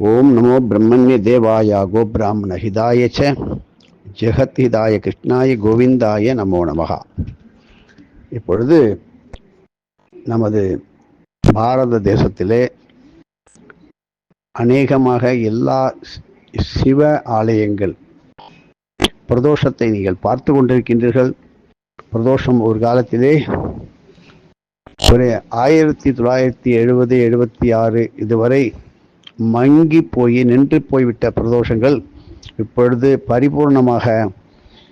ஓம் நமோ பிரம்மண்ய தேவாய கோபிராமண ஹிதாய ச ஜெகத் ஹிதாய கிருஷ்ணாய கோவிந்தாய நமோ நமகா இப்பொழுது நமது பாரத தேசத்திலே அநேகமாக எல்லா சிவ ஆலயங்கள் பிரதோஷத்தை நீங்கள் பார்த்து கொண்டிருக்கின்றீர்கள். பிரதோஷம் ஒரு காலத்திலே ஒரு ஆயிரத்தி தொள்ளாயிரத்தி எழுபது எழுபத்தி ஆறு இதுவரை மங்கி போய் நின்று போய்விட்ட பிரதோஷங்கள் இப்பொழுது பரிபூர்ணமாக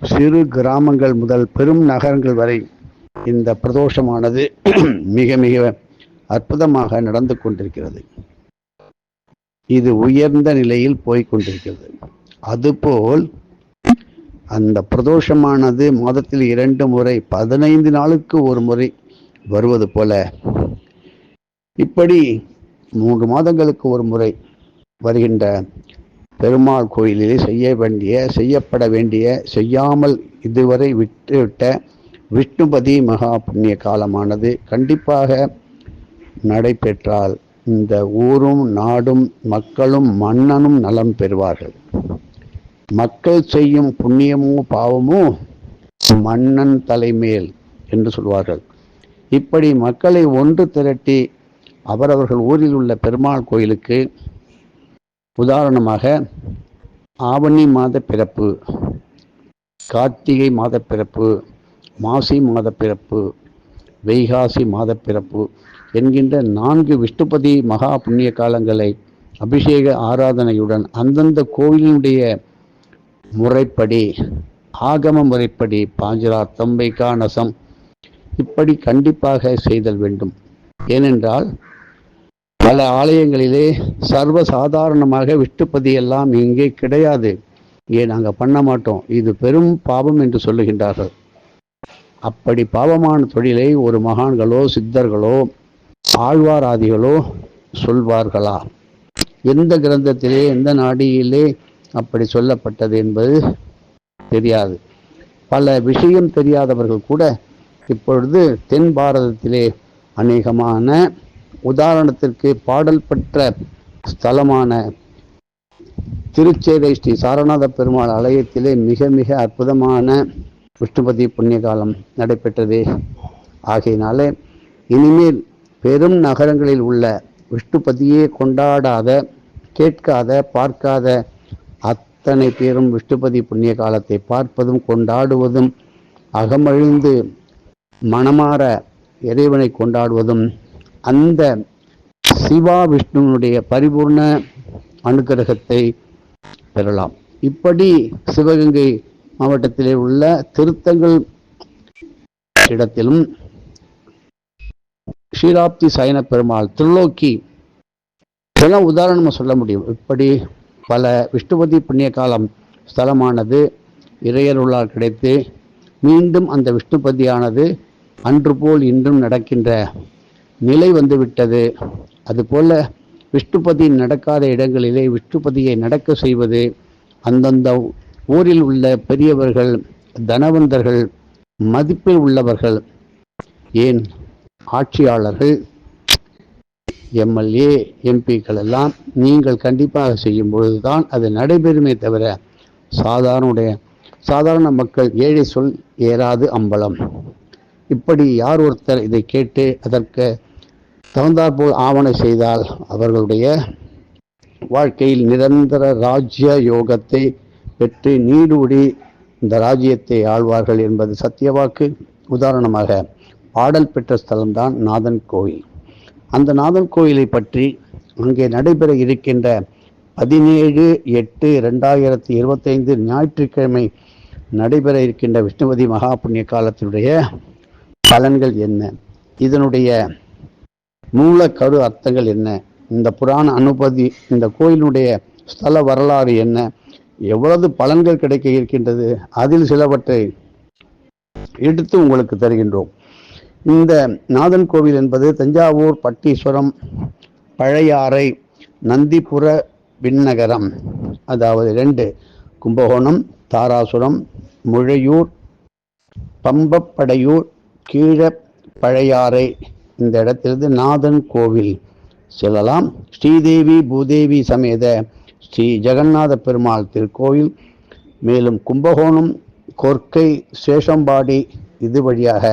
சிறு கிராமங்கள் முதல் பெரும் நகரங்கள் வரை இந்த பிரதோஷமானது மிக மிக அற்புதமாக நடந்து கொண்டிருக்கிறது. இது உயர்ந்த நிலையில் போய்கொண்டிருக்கிறது அதுபோல் அந்த பிரதோஷமானது மாதத்தில் இரண்டு முறை பதினைந்து நாளுக்கு ஒரு முறை வருவது போல இப்படி மூன்று மாதங்களுக்கு ஒரு முறை வருகின்ற பெருமாள் கோயிலிலே செய்ய வேண்டிய செய்யப்பட வேண்டிய செய்யாமல் இதுவரை விட்டுவிட்ட விஷ்ணுபதி மகா புண்ணிய காலமானது கண்டிப்பாக நடைபெற்றால் இந்த ஊரும் நாடும் மக்களும் மன்னனும் நலம் பெறுவார்கள். மக்கள் செய்யும் புண்ணியமோ பாவமோ மன்னன் தலைமேல் என்று சொல்வார்கள். இப்படி மக்களை ஒன்று திரட்டி அவரவர்கள் ஊரில் உள்ள பெருமாள் கோயிலுக்கு உதாரணமாக ஆவணி மாத பிறப்பு கார்த்திகை மாத பிறப்பு மாசி மாத பிறப்பு வைகாசி மாத பிறப்பு என்கின்ற நான்கு விஷ்ணுபதி மகா புண்ணிய காலங்களை அபிஷேக ஆராதனையுடன் அந்தந்த கோவிலினுடைய முறைப்படி ஆகம முறைப்படி பாஞ்சிரா தம்பை காணசம் இப்படி கண்டிப்பாக செய்தல் வேண்டும். ஏனென்றால் பல ஆலயங்களிலே சர்வ சாதாரணமாக விஷ்ணுபதி இங்கே கிடையாது. இங்கே நாங்கள் பண்ண மாட்டோம். இது பெரும் பாவம் என்று சொல்லுகின்றார்கள். அப்படி பாவமான தொழிலை ஒரு மகான்களோ சித்தர்களோ ஆழ்வாராதிகளோ சொல்வார்களா? எந்த கிரந்தத்திலே எந்த நாடியிலே அப்படி சொல்லப்பட்டது என்பது தெரியாது. பல விஷயம் தெரியாதவர்கள் கூட இப்பொழுது தென் பாரதத்திலே அநேகமான உதாரணத்திற்கு பாடல் பெற்ற ஸ்தலமான திருச்சேரை ஸ்ரீ சாரநாத பெருமாள் ஆலயத்திலே மிக மிக அற்புதமான விஷ்ணுபதி புண்ணிய காலம் நடைபெற்றது. ஆகையினாலே இனிமேல் பெரும் நகரங்களில் உள்ள விஷ்ணுபதியே கொண்டாடாத கேட்காத பார்க்காத அத்தனை பேரும் விஷ்ணுபதி புண்ணிய காலத்தை பார்ப்பதும் கொண்டாடுவதும் அகமழிந்து மனமாற இறைவனை கொண்டாடுவதும் அந்த சிவா விஷ்ணுனுடைய பரிபூர்ண அனுகிரகத்தை பெறலாம். இப்படி சிவகங்கை மாவட்டத்திலே உள்ள திருத்தங்கள் இடத்திலும் ஷீராப்தி சயன பெருமாள் திருலோக்கி இதெல்லாம் உதாரணமாக சொல்ல முடியும். இப்படி பல விஷ்ணுபதி புண்ணிய காலம் ஸ்தலமானது இறையருளால் கிடைத்து மீண்டும் அந்த விஷ்ணுபதியானது அன்று போல் இன்றும் நடக்கின்ற நிலை வந்துவிட்டது. அதுபோல விஷ்ணுபதி நடக்காத இடங்களிலே விஷ்ணுபதியை நடக்க செய்வது அந்தந்த ஊரில் உள்ள பெரியவர்கள் தனவந்தர்கள் மதிப்பில் உள்ளவர்கள் ஏன் ஆட்சியாளர்கள் எம்எல்ஏ எம்பிக்கள் எல்லாம் நீங்கள் கண்டிப்பாக செய்யும் பொழுதுதான் அது நடைபெறுமே தவிர சாதாரணுடைய சாதாரண மக்கள் ஏழை சொல் ஏறாது அம்பலம். இப்படி யார் ஒருத்தர் இதை கேட்டு அதற்கு தகுந்தாற்போல் ஆவணை செய்தால் அவர்களுடைய வாழ்க்கையில் நிரந்தர ராஜ்ய யோகத்தை பெற்று நீடூடி இந்த ராஜ்யத்தை ஆழ்வார்கள் என்பது சத்தியவாக்கு. உதாரணமாக பாடல் பெற்ற ஸ்தலம்தான் நாதன் கோயில். அந்த நாதன் கோயிலை பற்றி அங்கே நடைபெற இருக்கின்ற பதினேழு எட்டு ரெண்டாயிரத்தி இருபத்தைந்து ஞாயிற்றுக்கிழமை நடைபெற இருக்கின்ற விஷ்ணுபதி மகா புண்ணிய காலத்தினுடைய பலன்கள் என்ன? இதனுடைய மூல கரு அர்த்தங்கள் என்ன? இந்த புராண அனுபதி இந்த கோயிலுடைய ஸ்தல வரலாறு என்ன? எவ்வளவு பலன்கள் கிடைக்க இருக்கின்றது? அதில் சிலவற்றை எடுத்து உங்களுக்கு தருகின்றோம். இந்த நாதன் கோவில் என்பது தஞ்சாவூர் பட்டீஸ்வரம் பழையாறை நந்திபுர விண்ணகரம் அதாவது ரெண்டு கும்பகோணம் தாராசுரம் முழையூர் பம்பப்படையூர் கீழ பழையாறை. இந்த இடத்திலிருந்து நாதன் கோவில் செல்லலாம். ஸ்ரீதேவி பூதேவி சமேத ஸ்ரீ ஜெகநாத பெருமாள் திருக்கோயில் மேலும் கும்பகோணம் கொர்க்கை சேஷம்பாடி இது வழியாக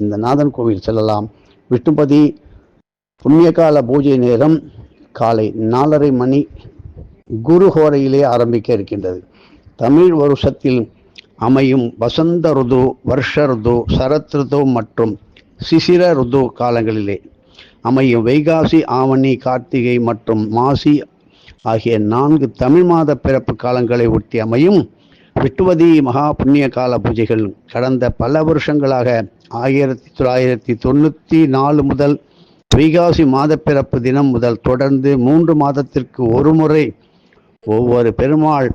இந்த நாதன் கோவில் செல்லலாம். விஷ்ணுபதி புண்ணியகால பூஜை நேரம் காலை நாலரை மணி குருஹோரையிலே ஆரம்பிக்க இருக்கின்றது. தமிழ் வருஷத்தில் அமையும் வசந்த ருது வருஷ ருது சரத் ருது மற்றும் சிசிர ருது காலங்களிலே அமையும் வைகாசி ஆவணி கார்த்திகை மற்றும் மாசி ஆகிய நான்கு தமிழ் மாத பிறப்பு காலங்களை ஒட்டி அமையும் விட்டுவதி மகா புண்ணிய கால பூஜைகள் கடந்த பல வருஷங்களாக ஆயிரத்தி தொள்ளாயிரத்தி தொண்ணூற்றி நாலு முதல் வைகாசி மாத பிறப்பு தினம் முதல் தொடர்ந்து மூன்று மாதத்திற்கு ஒரு முறை ஒவ்வொரு பெருமாள்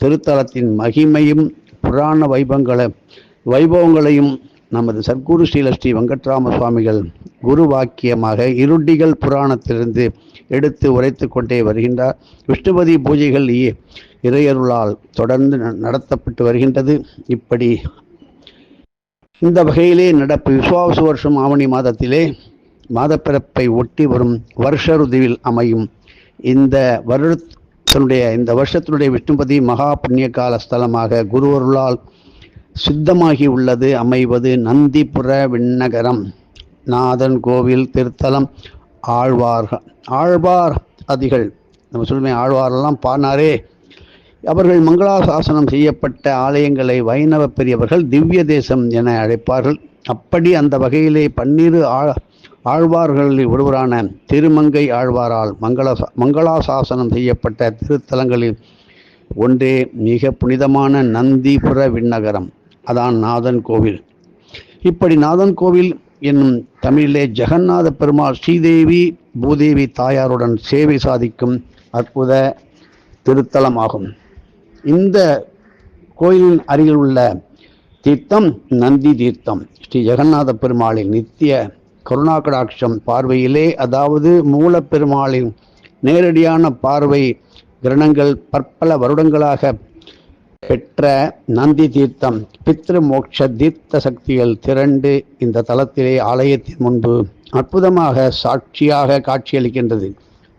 திருத்தலத்தின் மகிமையும் புராண வைபங்களை வைபவங்களையும் நமது சர்க்குரு ஸ்ரீல ஸ்ரீ வெங்கட்ராம சுவாமிகள் குரு வாக்கியமாக இருண்டிகள் புராணத்திலிருந்து எடுத்து உரைத்து கொண்டே வருகின்றார். விஷ்ணுபதி பூஜைகள் இறையருளால் தொடர்ந்து ந- நடத்தப்பட்டு வருகின்றது. இப்படி இந்த வகையிலே நடப்பு விசுவாச வருஷம் ஆவணி மாதத்திலே மாதப்பிறப்பை ஒட்டி வரும் வருஷ ருதுவில் அமையும் இந்த வருடத்தினுடைய இந்த வருஷத்தினுடைய விஷ்ணுபதி மகா புண்ணிய கால ஸ்தலமாக குருவருளால் சித்தமாகி உள்ளது அமைவது நந்திபுர விண்ணகரம். நாதன் கோவில் திருத்தலம் ஆழ்வார்கள் ஆழ்வார் அதிகள். நம்ம சொல்லுமே ஆழ்வாரெல்லாம் பாடினாரே. அவர்கள் மங்களாசாசனம் செய்யப்பட்ட ஆலயங்களை வைணவ பெரியவர்கள் திவ்ய தேசம் என அழைப்பார்கள். அப்படி அந்த வகையிலே பன்னிரு ஆழ் ஆழ்வார்களில் ஒருவரான திருமங்கை ஆழ்வாரால் மங்கள மங்களாசாசனம் செய்யப்பட்ட திருத்தலங்களில் ஒன்றே மிக புனிதமான நந்திபுர விண்ணகரம். அதான் நாதன் கோவில். இப்படி நாதன் கோவில் என்னும் தமிழிலே ஜெகநாத பெருமாள் ஸ்ரீதேவி பூதேவி தாயாருடன் சேவை சாதிக்கும் அற்புத திருத்தலமாகும். இந்த கோயிலின் அருகில் உள்ள தீர்த்தம் நந்தி தீர்த்தம். ஸ்ரீ ஜெகநாத பெருமாளின் நித்திய கருணாகடாட்சம் பார்வையிலே அதாவது மூலப்பெருமாளின் நேரடியான பார்வை கிரணங்கள் பற்பல வருடங்களாக பெற்ற நந்தி தீர்த்தம் பித்ரு மோட்ச தீர்த்த சக்திகள் திரண்டு இந்த தலத்திலே ஆலயத்தின் முன்பு அற்புதமாக சாட்சியாக காட்சியளிக்கின்றது.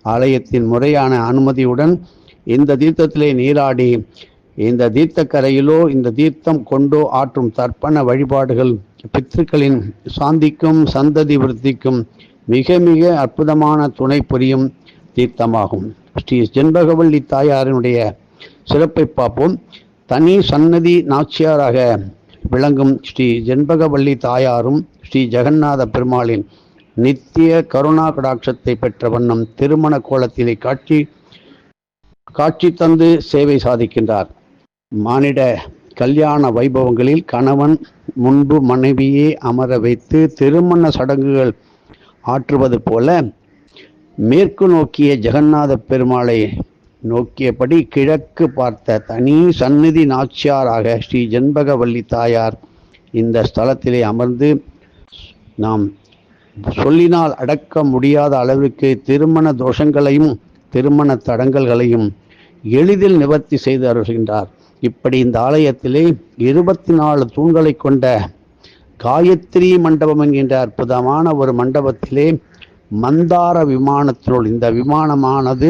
ஆலயத்தின் முறையான அனுமதியுடன் இந்த தீர்த்தத்திலே நீராடி இந்த தீர்த்தக்கரையிலோ இந்த தீர்த்தம் கொண்டோ ஆற்றும் தர்ப்பண வழிபாடுகள் பித்ருக்களின் சாந்திக்கும் சந்ததி விருத்திக்கும் மிக மிக அற்புதமான துணை புரியும் தீர்த்தமாகும். ஸ்ரீ ஜென்பகவல்லி தாயாரினுடைய சிறப்பை பார்ப்போம். தனி சன்னதி நாச்சியாராக விளங்கும் ஸ்ரீ ஜென்பகவல்லி தாயாரும் ஸ்ரீ ஜெகநாத பெருமாளின் நித்திய கருணா கடாட்சத்தை பெற்ற வண்ணம் திருமண கோலத்திலே காட்சி காட்சி தந்து சேவை சாதிக்கின்றார். மானிட கல்யாண வைபவங்களில் கணவன் முன்பு மனைவியே அமர வைத்து திருமண சடங்குகள் ஆற்றுவது போல மேற்கு நோக்கிய ஜெகநாத பெருமாளை நோக்கியபடி கிழக்கு பார்த்த தனி சந்நிதி நாச்சியாராக ஸ்ரீ ஜென்பகவல்லி தாயார் இந்த ஸ்தலத்திலே அமர்ந்து நாம் சொல்லினால் அடக்க முடியாத அளவிற்கு திருமண தோஷங்களையும் திருமண தடங்கல்களையும் எளிதில் நிவர்த்தி செய்து அருள்கின்றார். இப்படி இந்த ஆலயத்திலே இருபத்தி நாலு தூண்களை கொண்ட காயத்ரி மண்டபம் என்கின்ற அற்புதமான ஒரு மண்டபத்திலே மந்தார விமானத்தினுள் இந்த விமானமானது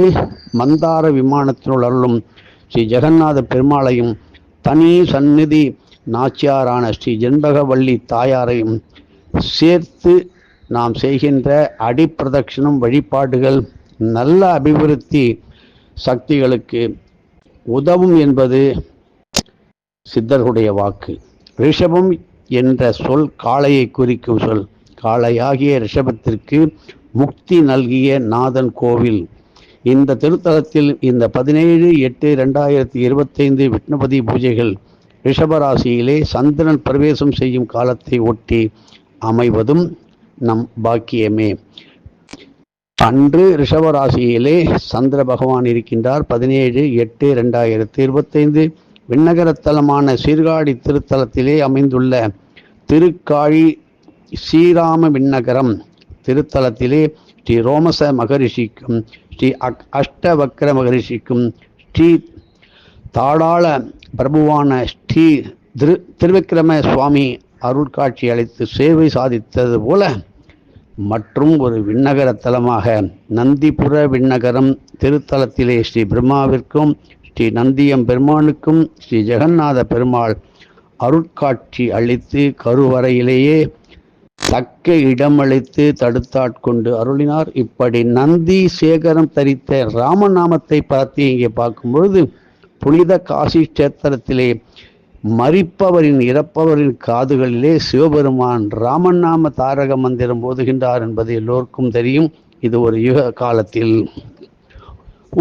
மந்தார விமானத்தினுள் அருளும் ஸ்ரீ ஜெகநாத பெருமாளையும் தனி சந்நிதி நாச்சியாரான ஸ்ரீ ஜென்பகவல்லி தாயாரையும் சேர்த்து நாம் செய்கின்ற அடிப்பிரதட்சிணம் வழிபாடுகள் நல்ல அபிவிருத்தி சக்திகளுக்கு உதவும் என்பது சித்தர்களுடைய வாக்கு. ரிஷபம் என்ற சொல் காளையை குறிக்கும் சொல். காளையாகிய ரிஷபத்திற்கு முக்தி நல்கிய நாதன் கோவில். இந்த திருத்தலத்தில் இந்த பதினேழு எட்டு ரெண்டாயிரத்தி இருபத்தைந்து விஷ்ணுபதி பூஜைகள் ரிஷபராசியிலே சந்திரன் பிரவேசம் செய்யும் காலத்தை ஒட்டி அமைவதும் நம் பாக்கியமே. அன்று ரிஷபராசியிலே சந்திர பகவான் இருக்கின்றார். பதினேழு எட்டு ரெண்டாயிரத்தி இருபத்தைந்து விண்ணகரத்தலமான சீர்காழி திருத்தலத்திலே அமைந்துள்ள திருக்காழி ஸ்ரீராம விண்ணகரம். திருத்தலத்திலே ஸ்ரீ ரோமச மகரிஷிக்கும் ஸ்ரீ அக் அஷ்டவக்ர மகரிஷிக்கும் ஸ்ரீ தாடாள பிரபுவான ஸ்ரீ திரு திருவிக்கிரம சுவாமி அருட்காட்சி அளித்து சேவை சாதித்தது போல மற்றும் ஒரு விண்ணகர தலமாக நந்திபுர விண்ணகரம் திருத்தலத்திலே ஸ்ரீ பிரம்மாவிற்கும் ஸ்ரீ நந்தியம் பெருமானுக்கும் ஸ்ரீ ஜெகநாத பெருமாள் அருட்காட்சி அளித்து கருவறையிலேயே தக்க இடமளித்து தடுத்தாட்கொண்டு அருளினார். இப்படி நந்தி சேகரம் தரித்த ராமநாமத்தை பார்த்து இங்கே பார்க்கும்பொழுது புனித காசி கஷேத்திரத்திலே மறிப்பவரின் இறப்பவரின் காதுகளிலே சிவபெருமான் ராமநாம தாரக மந்திரம் ஓதுகின்றார் என்பது எல்லோருக்கும் தெரியும். இது ஒரு யுக காலத்தில்.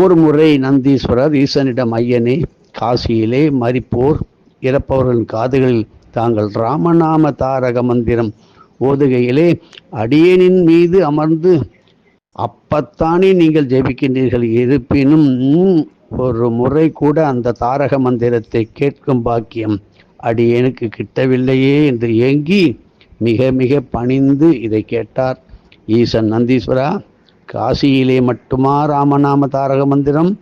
ஒரு முறை நந்தீஸ்வரர் ஈசனிடம் ஐயனே காசியிலே மறிப்போர் இறப்பவர்களின் காதுகளில் தாங்கள் ராமநாம தாரக மந்திரம் ஓதுகையிலே அடியனின் மீது அமர்ந்து அப்பத்தானே நீங்கள் ஜெபிக்கின்றீர்கள்? இருப்பினும் ஒரு முறை கூட அந்த தாரக மந்திரத்தை கேட்கும் பாக்கியம் அடியேனுக்கு கிட்டவில்லையே என்று ஏங்கி மிக மிக பணிந்து இதை கேட்டார். ஈசன் நந்தீஸ்வரா காசியிலே மட்டுமா ராமநாம தாரக மந்திரம்?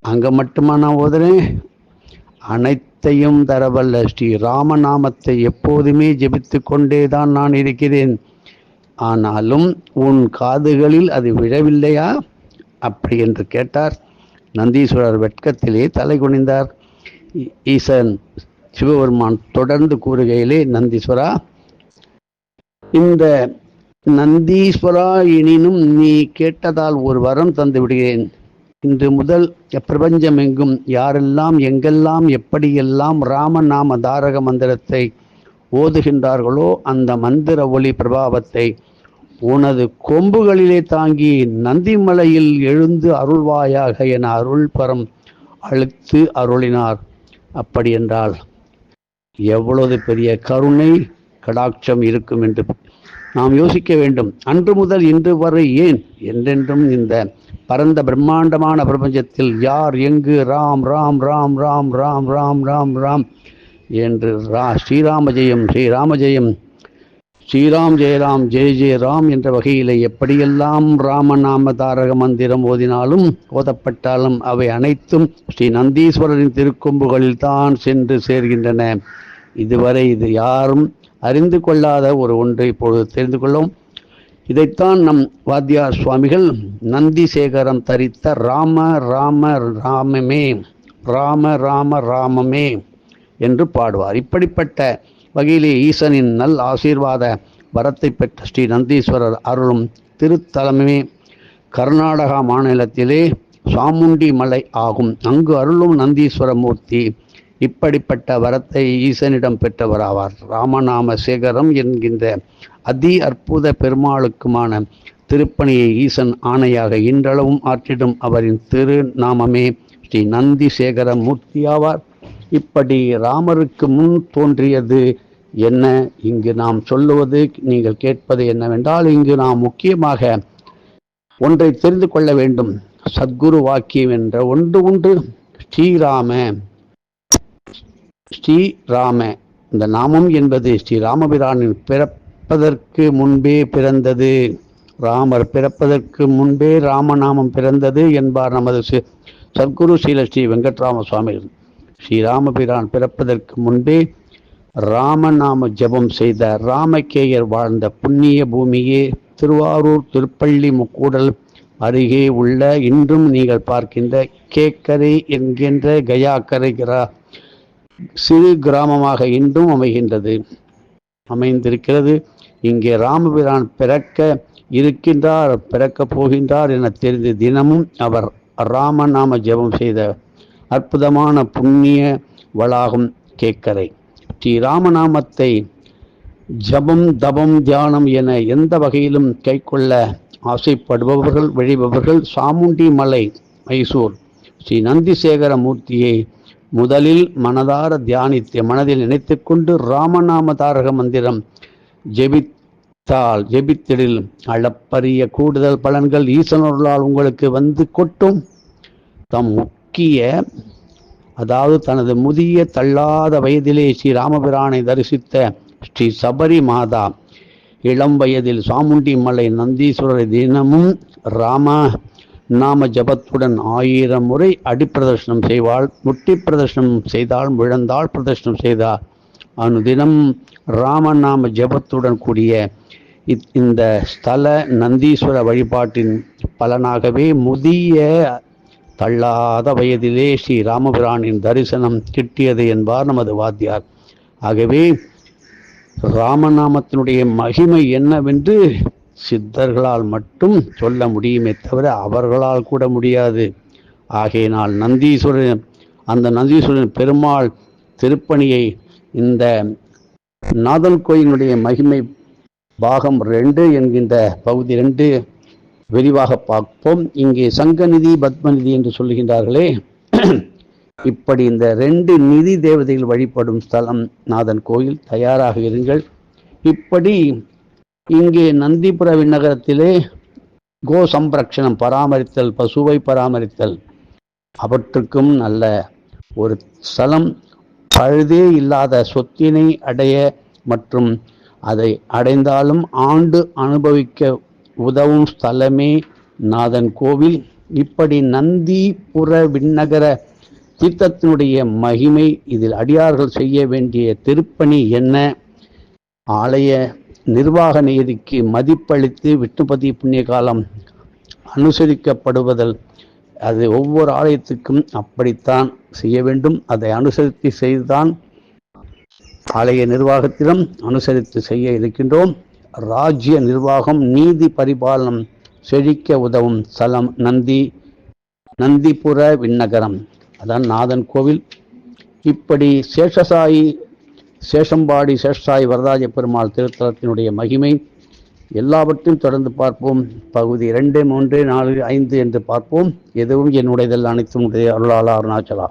அங்க மட்டுமா நான் ஓதுறேன்? அனைத்தையும் தரவல்ல. ஸ்ரீ ராமநாமத்தை எப்போதுமே ஜெபித்து கொண்டே தான் நான் இருக்கிறேன். ஆனாலும் உன் காதுகளில் அது விழவில்லையா? அப்படி என்று கேட்டார். நந்தீஸ்வரர் வெட்கத்திலே தலை குனிந்தார். ஈசன் சிவபெருமான் தொடர்ந்து கூறுகையிலே நந்தீஸ்வரா இந்த நந்தீஸ்வரா எனினும் நீ கேட்டதால் ஒரு வரம் தந்து விடுகிறேன். இன்று முதல் பிரபஞ்சம் எங்கும் யாரெல்லாம் எங்கெல்லாம் எப்படியெல்லாம் ராமநாம தாரக மந்திரத்தை ஓதுகின்றார்களோ அந்த மந்திர ஒளி பிரபாவத்தை உனது கொம்புகளிலே தாங்கி நந்திமலையில் எழுந்து அருள்வாயாக என அருள் பரம் அழுத்து அருளினார். அப்படி என்றால் எவ்வளவு பெரிய கருணை கடாட்சம் இருக்கும் என்று நாம் யோசிக்க வேண்டும் அன்று முதல் இன்று வரை ஏன்? என்றென்றும் இந்த பரந்த பிரம்மாண்டமான பிரபஞ்சத்தில் யார் எங்கு ராம் ராம் ராம் ராம் ராம் ராம் ராம் ராம் என்று ரா ஸ்ரீராம ஜெயம் ஸ்ரீராம ஜெயம். ஸ்ரீராம் ஜெயராம் ஜெய ஜெய ராம் என்ற வகையிலே எப்படியெல்லாம் ராமநாம தாரக மந்திரம் ஓதினாலும் ஓதப்பட்டாலும் அவை அனைத்தும் ஸ்ரீ நந்தீஸ்வரரின் திருக்கொம்புகளில் தான் சென்று சேர்கின்றன. இதுவரை இது யாரும் அறிந்து கொள்ளாத ஒரு ஒன்றை இப்பொழுது தெரிந்து கொள்ளும். இதைத்தான் நம் வாத்தியார் சுவாமிகள் நந்திசேகரம் தரித்த ராம ராம ராமமே ராம ராம ராமமே என்று பாடுவார். இப்படிப்பட்ட வகையிலே ஈசனின் நல் ஆசீர்வாத வரத்தை பெற்ற ஸ்ரீ நந்தீஸ்வரர் அருளும் திருத்தலமே. கர்நாடகா மாநிலத்திலே சாமுண்டி மலை ஆகும். அங்கு அருளும் நந்தீஸ்வர மூர்த்தி இப்படிப்பட்ட வரத்தை ஈசனிடம் பெற்றவராவார். ராமநாம சேகரம் என்கின்ற அதி அற்புத பெருமாளுக்குமான திருப்பணியை ஈசன் ஆணையாக இன்றளவும் ஆற்றிடும் அவரின் திருநாமமே ஸ்ரீ நந்தி சேகர மூர்த்தியாவார் இப்படி ராமருக்கு முன் தோன்றியது என்ன? இங்கு நாம் சொல்லுவது நீங்கள் கேட்பது என்னவென்றால் இங்கு நாம் முக்கியமாக ஒன்றை தெரிந்து கொள்ள வேண்டும். சத்குரு வாக்கியம் என்ற ஒன்று உண்டு. ஸ்ரீராம ஸ்ரீராம இந்த நாமம் என்பது ஸ்ரீராமபிரானின் பிறப்பதற்கு முன்பே பிறந்தது. ராமர் பிறப்பதற்கு முன்பே ராமநாமம் பிறந்தது என்பார் நமது சத்குரு ஸ்ரீல ஸ்ரீ வெங்கட்ராம சுவாமி ஸ்ரீராமபிரான் பிறப்பதற்கு முன்பே ராமநாம ஜெபம் செய்த ராமகேயர் வாழ்ந்த புண்ணிய பூமியே திருவாரூர் திருப்பள்ளி முக்கூடல் அருகே உள்ள இன்றும் நீங்கள் பார்க்கின்ற கேக்கரை என்கின்ற கயாக்கரை கிரா சிறு கிராமமாக இன்றும் அமைகின்றது. அமைந்திருக்கிறது. இங்கே ராமபிரான் பிறக்க இருக்கின்றார் பிறக்கப் போகின்றார் என தெரிந்து தினமும் அவர் ராமநாம ஜெபம் செய்த அற்புதமான புண்ணிய வளாகம் கேக்கரை. ஸ்ரீ ராமநாமத்தை ஜபம் தபம் தியானம் என எந்த வகையிலும் கைக்கொள்ள ஆசைப்படுபவர்கள் விழைபவர்கள் சாமுண்டி மலை மைசூர் ஸ்ரீ நந்திசேகர மூர்த்தியை முதலில் மனதார தியானித்து மனதில் நினைத்துக்கொண்டு ராமநாம தாரக மந்திரம் ஜெபித்தால் ஜெபித்திடில் அளப்பரிய கூடுதல் பலன்கள் ஈசனொருளால் உங்களுக்கு வந்து கொட்டும். தம் முக்கிய அதாவது தனது முதிய தள்ளாத வயதிலே ஸ்ரீ ராமபிரானை தரிசித்த ஸ்ரீ சபரி மாதா இளம் வயதில் சாமுண்டி மலை நந்தீஸ்வரரை தினமும் ராம நாம ஜபத்துடன் ஆயிரம் முறை அடிப்பிரதர்ஷனம் செய்வாள் முட்டி பிரதர்ஷனம் செய்தால் விழுந்தாள் பிரதர்ஷனம் செய்தால் அனுதினம் ராமநாம ஜபத்துடன் கூடிய இந்த ஸ்தல நந்தீஸ்வர வழிபாட்டின் பலனாகவே முதிய தள்ளாத வயதிலே ஸ்ரீ ராமபிரானின் தரிசனம் கிட்டியது என்பார் நமது வாத்தியார். ஆகவே ராமநாமத்தினுடைய மகிமை என்னவென்று சித்தர்களால் மட்டும் சொல்ல முடியுமே தவிர அவர்களால் கூட முடியாது. ஆகையினால் நந்தீஸ்வரன் அந்த நந்தீஸ்வரன் பெருமாள் திருப்பணியை இந்த நாதல் கோயிலுடைய மகிமை பாகம் ரெண்டு என்கின்ற பகுதி ரெண்டு விரிவாக பார்ப்போம். இங்கே சங்கநிதி பத்மநிதி என்று சொல்லுகின்றார்களே. இப்படி இந்த ரெண்டு நிதி தேவதைகள் வழிபடும் ஸ்தலம் நாதன் கோயில். தயாராக இருங்கள். இப்படி இங்கே நந்திபுர விண்ணகரத்திலே கோ சம்ரக்ஷணம் பராமரித்தல் பசுவை பராமரித்தல் அவற்றுக்கும் நல்ல ஒரு ஸ்தலம். பழுதே இல்லாத சொத்தினை அடைய மற்றும் அதை அடைந்தாலும் ஆண்டு அனுபவிக்க உதவும் ஸ்தலமே நாதன் கோவில். இப்படி நந்திபுர விண்ணகர தீர்த்தத்தினுடைய மகிமை இதில் அடியார்கள் செய்ய வேண்டிய திருப்பணி என்ன? ஆலய நிர்வாக நியதிக்கு மதிப்பளித்து விஷ்ணுபதி புண்ணிய காலம் அனுசரிக்கப்படுவதல் அது ஒவ்வொரு ஆலயத்துக்கும் அப்படித்தான் செய்ய வேண்டும். அதை அனுசரித்து செய்துதான் ஆலய நிர்வாகத்திலும் அனுசரித்து செய்ய இருக்கின்றோம். ராஜ்ய நிர்வாகம் நீதி பரிபாலனம் செழிக்க உதவும் ஸ்தலம் நந்தி நந்திபுர விண்ணகரம். அதான் நாதன் கோவில். இப்படி சேஷசாயி சேஷம்பாடி சேஷ்டாய் வரதாஜ பெருமாள் திருத்தலத்தினுடைய மகிமை. எல்லாவற்றையும் தொடர்ந்து பார்ப்போம். பகுதி ரெண்டு மூன்று நாலு ஐந்து என்று பார்ப்போம். எதுவும் என்னுடையதல் அனைத்தும் உடைய அருளாளா அருணாச்சலா.